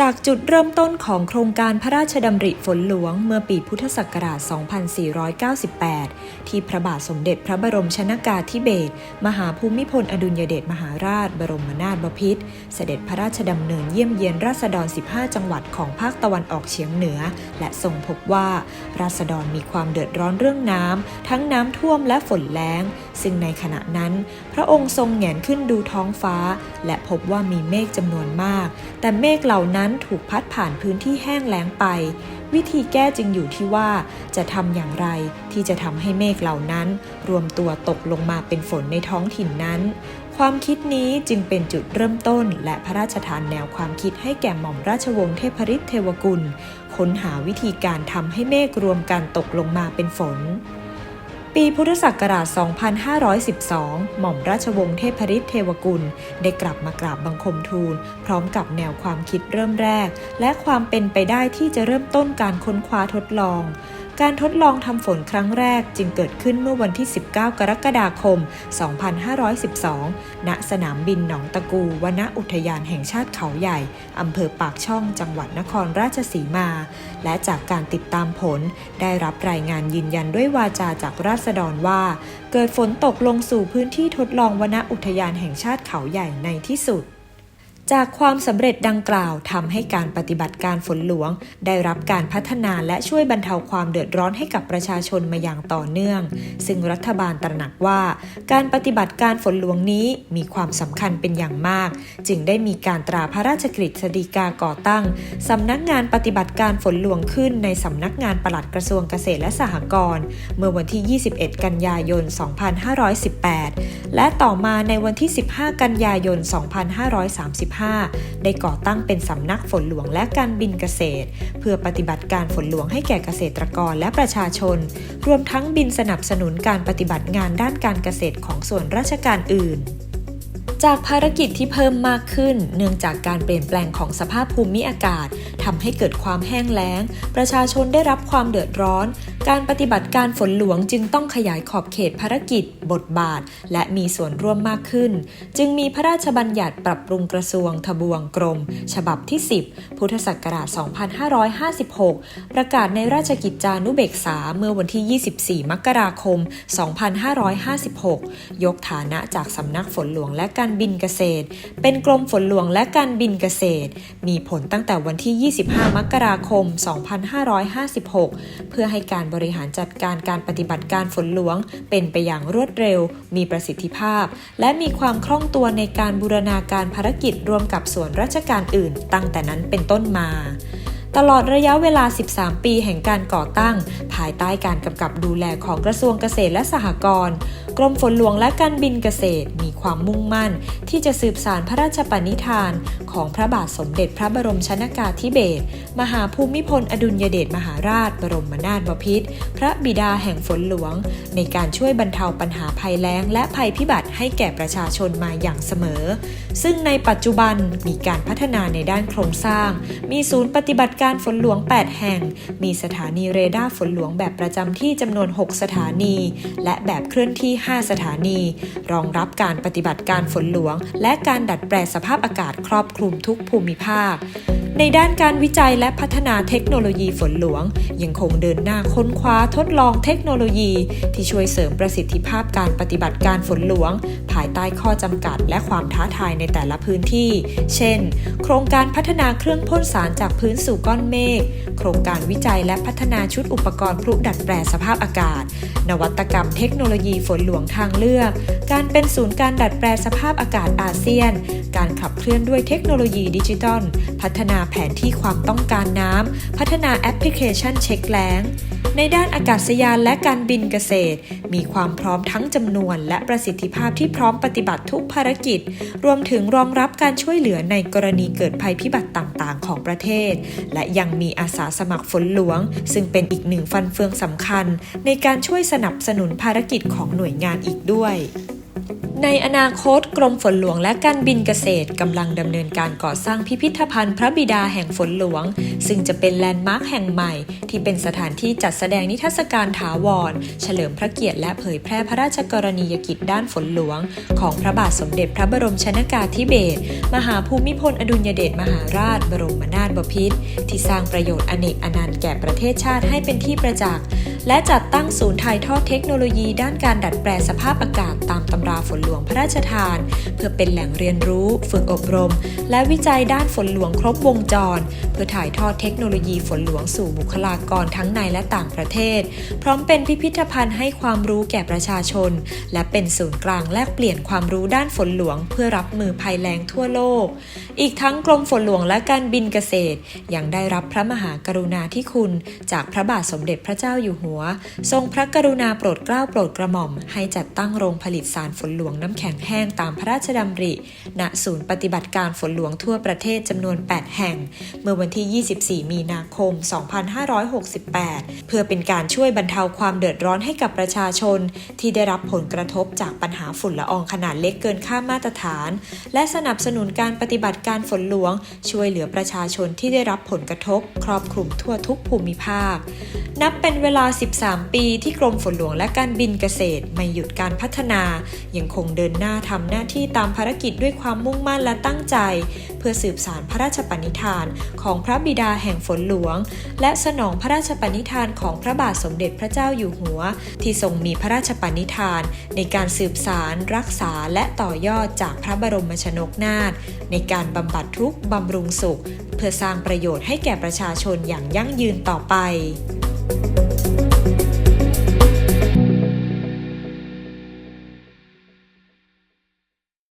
จากจุดเริ่มต้นของโครงการพระราชดำริฝนหลวงเมื่อปีพุทธศักราช 2498 ที่พระบาทสมเด็จพระบรมชนากาธิเบศรมหาภูมิพลอดุลยเดชมหาราช บรมนาถบพิตรเสด็จพระราชดำเนินเยี่ยมเยียนราษฎร 15 จังหวัดของภาคตะวันออกเฉียงเหนือ และทรงพบว่า ราษฎรมีความเดือดร้อนเรื่องน้ำทั้งน้ำท่วมและฝนแล้ง ซึ่งในขณะนั้น พระองค์ทรงแหงนขึ้นดูท้องฟ้า และพบว่ามีเมฆจำนวนมาก แต่เมฆเหล่านั้นถูกพัดผ่านพื้นที่แห้งแล้งไป วิธีแก้จึงอยู่ที่ว่าจะทำอย่างไรที่จะทำให้เมฆเหล่านั้น รวมตัวตกลงมาเป็นฝนในท้องถิ่นนั้น ความคิดนี้จึงเป็นจุดเริ่มต้น และพระราชทานแนวความคิดให้แก่หม่อมราชวงศ์เทพฤทธิ์เทวกุล ค้นหาวิธีการทำให้เมฆรวมกันตกลงมาเป็นฝน ปีพุทธศักราช 2512 หม่อมราชวงศ์เทพฤทธิ์เทวกุล ได้กลับมากราบบังคมทูล พร้อมกับแนวความคิดเริ่มแรก และความเป็นไปได้ที่จะเริ่มต้นการค้นคว้าทดลอง การทดลองทำฝนครั้งแรกจึงเกิดขึ้นเมื่อวันที่ 19 กรกฎาคม 2512 ณ สนามบินหนองตะกูวนอุทยานแห่งชาติเขาใหญ่ อำเภอปากช่อง จังหวัดนครราชสีมา และจากการติดตามผล ได้รับรายงานยืนยันด้วยวาจาจากราษฎรว่า เกิดฝนตกลงสู่พื้นที่ทดลองวนอุทยานแห่งชาติเขาใหญ่ในที่สุด จากความสำเร็จดังกล่าวทำให้การปฏิบัติการฝนหลวง ได้รับการพัฒนาและช่วยบรรเทาความเดือดร้อนให้กับประชาชนมาอย่างต่อเนื่อง ซึ่งรัฐบาลตระหนักว่า การปฏิบัติการฝนหลวงนี้มีความสำคัญเป็นอย่างมาก จึงได้มีการตราพระราชกฤษฎีกาก่อตั้งสำนักงานปฏิบัติการฝนหลวงขึ้นในสำนักงานปลัดกระทรวงเกษตรและสหกรณ์เมื่อวันที่ 21 กันยายน 2518 และต่อมาในวันที่ 15 กันยายน 2535ได้ก่อตั้งเป็นสำนักฝนหลวงและการบินเกษตร เพื่อปฏิบัติการฝนหลวงให้แก่เกษตรกรและประชาชน รวมทั้งบินสนับสนุนการปฏิบัติงานด้านการเกษตรของส่วนราชการอื่นจากภารกิจที่เพิ่มมากขึ้น เนื่องจากการเปลี่ยนแปลงของสภาพภูมิอากาศทำให้เกิดความแห้งแล้ง ประชาชนได้รับความเดือดร้อน การปฏิบัติการฝนหลวงจึงต้องขยายขอบเขตภารกิจ บทบาท และมีส่วนร่วมมากขึ้น จึงมีพระราชบัญญัติปรับปรุงกระทรวง ทบวงกรม ฉบับที่ 10 พุทธศักราช 2556 ประกาศในราชกิจจานุเบกษาเมื่อวันที่ 24 มกราคม 2556 ยกฐานะจากสำนักฝนหลวงและการบินเกษตร เป็นกรมฝนหลวงและการบินเกษตร มีผลตั้งแต่วันที่ 25 มกราคม 2556 เพื่อให้การบริหารจัดการการปฏิบัติการฝนหลวง เป็นไปอย่างรวดเร็ว มีประสิทธิภาพ และมีความคล่องตัวในการบูรณาการภารกิจร่วมกับส่วนราชการอื่น ตั้งแต่นั้นเป็นต้นมาตลอดระยะเวลา 13 ปีแห่งการก่อตั้ง ภายใต้การกำกับดูแลของกระทรวงเกษตรและสหกรณ์ กรมฝนหลวงและการบินเกษตร มี ความมุ่งมั่น ที่จะสืบสารพระราชปณิธาน ของพระบาทสมเด็จพระบรมชนากาธิเบศรมหาภูมิพลอดุลยเดชมหาราช บรมนาถบพิตรพระบิดาแห่งฝนหลวง ในการช่วยบรรเทาปัญหาภัยแล้ง และภัยพิบัติให้แก่ประชาชนมาอย่างเสมอ ซึ่งในปัจจุบันมีการพัฒนาในด้านโครงสร้าง มีศูนย์ปฏิบัติการฝนหลวง 8 แห่ง มีสถานีเรดาร์ฝนหลวงแบบประจำที่จำนวน 6 สถานี และแบบเคลื่อนที่ 5 สถานี รองรับการปฏิบัติการฝนหลวง และการดัดแปลสภาพอากาศครอบคลุมทุกภูมิภาค ในด้านการวิจัยและพัฒนาเทคโนโลยีฝนหลวง ยังคงเดินหน้าค้นคว้าทดลองเทคโนโลยี ที่ช่วยเสริมประสิทธิภาพการปฏิบัติการฝนหลวง ภายใต้ข้อจำกัด และความท้าทายในแต่ละพื้นที่ เช่น โครงการพัฒนาเครื่องพ่นสารจากพื้นสู่ก้อนเมฆ โครงการวิจัยและพัฒนาชุดอุปกรณ์พลุดัดแปลสภาพอากาศ นวัตกรรมเทคโนโลยีฝนหลวงทางเลือก การเป็นศูนย์การดัดแปลสภาพอากาศอาเซียน การขับเคลื่อนด้วยเทคโนโลยีดิจิทัล พัฒนาแผนที่ความต้องการน้ำ พัฒนาแอปพลิเคชันเช็คแล้งในด้านอากาศยานและการบินเกษตร มีความพร้อมทั้งจำนวนและประสิทธิภาพที่พร้อมร้อมปฏิบัติทุกภารกิจ รวมถึงรองรับการช่วยเหลือในกรณีเกิดภัยพิบัติต่างๆ ของประเทศ และยังมีอาสาสมัครฝนหลวง ซึ่งเป็นอีกหนึ่งฟันเฟืองสำคัญ ในการช่วยสนับสนุนภารกิจของหน่วยงานอีกด้วย ในอนาคตกรมฝนหลวงและการบินเกษตรกำลังดำเนินการก่อสร้างพิพิธภัณฑ์พระบิดาแห่งฝนหลวง ซึ่งจะเป็นแลนด์มาร์คแห่งใหม่ ที่เป็นสถานที่จัดแสดงนิทรรศการถาวร เฉลิมพระเกียรติและเผยแพร่พระราชกรณียกิจด้านฝนหลวง ของพระบาทสมเด็จพระบรมชนากาธิเบศรมหาภูมิพลอดุลยเดชมหาราช บรมนาถบพิตรที่สร้างประโยชน์อเนกอนันต์แก่ประเทศชาติให้เป็นที่ประจักษ์และจัดตั้งศูนย์ถ่ายทอดเทคโนโลยี ด้านการดัดแปลสภาพอากาศตามตำราฝนหลวงพระราชทาน เพื่อเป็นแหล่งเรียนรู้ฝึกอบรม และวิจัยด้านฝนหลวงครบวงจร เพื่อถ่ายทอดเทคโนโลยีฝนหลวงสู่บุคลากรทั้งในและต่างประเทศ พร้อมเป็นพิพิธภัณฑ์ให้ความรู้แก่ประชาชน และเป็นศูนย์กลางแลกเปลี่ยนความรู้ด้านฝนหลวง เพื่อรับมือภัยแล้งทั่วโลก อีกทั้งกรมฝนหลวงและการบินเกษตรยังได้รับพระมหากรุณาธิคุณ จากพระบาทสมเด็จพระเจ้าอยู่หัว ทรงพระกรุณาโปรดเกล้าโปรดกระหม่อม ให้จัดตั้งโรงผลิตสารฝนหลวงน้ำแข็งแห้งตามพระราชดำริ ณ ศูนย์ปฏิบัติการฝนหลวงทั่วประเทศจำนวน 8 แห่ง เมื่อวันที่ 24 มีนาคม 2568 เพื่อเป็นการช่วยบรรเทาความเดือดร้อนให้กับประชาชน ที่ได้รับผลกระทบจากปัญหาฝุ่นละอองขนาดเล็กเกินค่ามาตรฐาน และสนับสนุนการปฏิบัติการฝนหลวง ช่วยเหลือประชาชนที่ได้รับผลกระทบ ครอบคลุมทั่วทุกภูมิภาค นับเป็นเวลา 13 ปีที่กรมฝนหลวงและการบินเกษตรไม่หยุดการพัฒนายังคงเดินหน้าทำหน้าที่ตามภารกิจด้วยความมุ่งมั่นและตั้งใจ เพื่อสืบสารพระราชปณิธานของพระบิดาแห่งฝนหลวง และสนองพระราชปณิธานของพระบาทสมเด็จพระเจ้าอยู่หัว ที่ทรงมีพระราชปณิธาน ในการสืบสารรักษาและต่อยอดจากพระบรมชนกนาถในการบำบัดทุกข์บำรุงสุข เพื่อสร้างประโยชน์ให้แก่ประชาชนอย่างยั่งยืนต่อไป